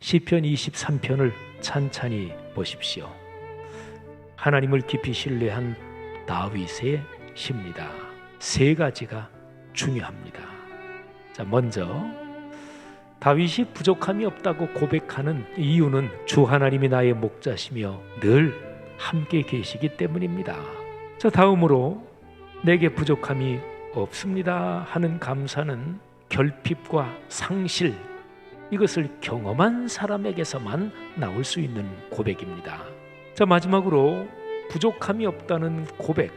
시편 23편을 찬찬히 보십시오. 하나님을 깊이 신뢰한 다윗의 시입니다. 세 가지가 중요합니다. 자, 먼저 다윗이 부족함이 없다고 고백하는 이유는 주 하나님이 나의 목자시며 늘 함께 계시기 때문입니다. 자, 다음으로 내게 부족함이 없습니다 하는 감사는 결핍과 상실 이것을 경험한 사람에게서만 나올 수 있는 고백입니다. 자, 마지막으로 부족함이 없다는 고백.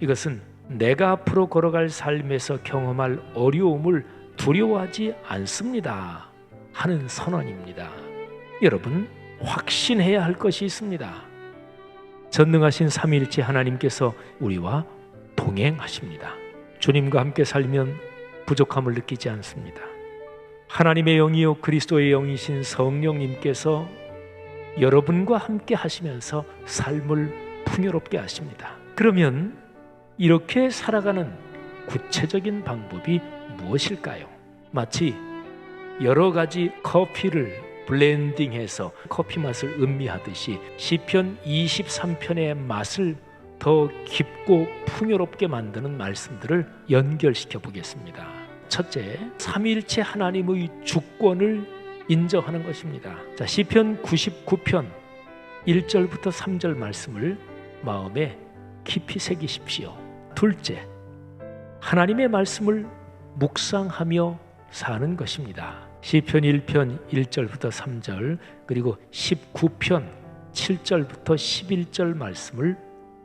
이것은 내가 앞으로 걸어갈 삶에서 경험할 어려움을 두려워하지 않습니다. 하는 선언입니다. 여러분, 확신해야 할 것이 있습니다. 전능하신 삼위일체 하나님께서 우리와 동행하십니다. 주님과 함께 살면 부족함을 느끼지 않습니다. 하나님의 영이요 그리스도의 영이신 성령님께서 여러분과 함께 하시면서 삶을 풍요롭게 하십니다. 그러면 이렇게 살아가는 구체적인 방법이 무엇일까요? 마치 여러 가지 커피를 블렌딩해서 커피 맛을 음미하듯이 시편 23편의 맛을 더 깊고 풍요롭게 만드는 말씀들을 연결시켜 보겠습니다. 첫째, 삼위일체 하나님의 주권을 인정하는 것입니다. 자, 시편 99편 1절부터 3절 말씀을 마음에 깊이 새기십시오. 둘째, 하나님의 말씀을 묵상하며 사는 것입니다. 시편 1편 1절부터 3절 그리고 19편 7절부터 11절 말씀을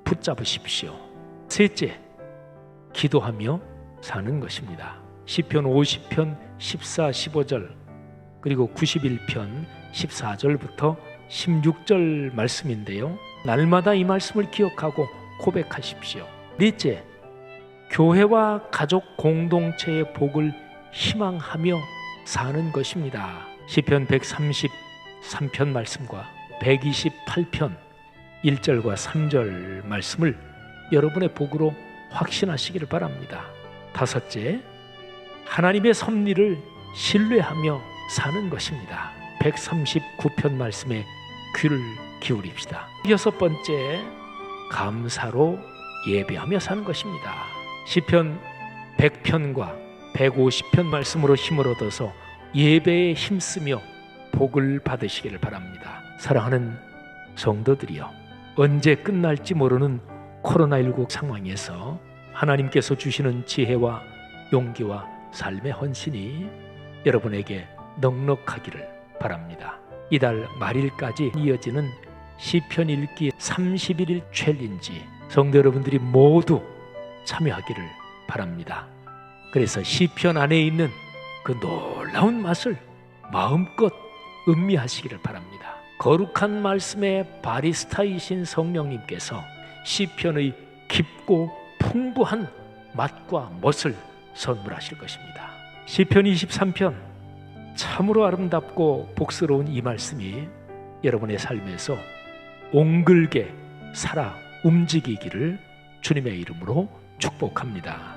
붙잡으십시오. 셋째, 기도하며 사는 것입니다. 시편 50편 14, 15절 그리고 91편 14절부터 16절 말씀인데요. 날마다 이 말씀을 기억하고 고백하십시오. 넷째, 교회와 가족 공동체의 복을 희망하며 사는 것입니다. 시편 133편 말씀과 128편 1절과 3절 말씀을 여러분의 복으로 확신하시기를 바랍니다. 다섯째, 하나님의 섭리를 신뢰하며 사는 것입니다. 139편 말씀에 귀를 기울입시다. 여섯 번째, 감사로 예배하며 사는 것입니다. 시편 100편과 150편 말씀으로 힘을 얻어서 예배에 힘쓰며 복을 받으시기를 바랍니다. 사랑하는 성도들이여, 언제 끝날지 모르는 코로나19 상황에서 하나님께서 주시는 지혜와 용기와 삶의 헌신이 여러분에게 넉넉하기를 바랍니다. 이달 말일까지 이어지는 시편 읽기 31일 챌린지 성도 여러분들이 모두 참여하기를 바랍니다. 그래서 시편 안에 있는 그 놀라운 맛을 마음껏 음미하시기를 바랍니다. 거룩한 말씀의 바리스타이신 성령님께서 시편의 깊고 풍부한 맛과 멋을 선물하실 것입니다. 시편 23편 참으로 아름답고 복스러운 이 말씀이 여러분의 삶에서 옹글게 살아 움직이기를 주님의 이름으로 축복합니다.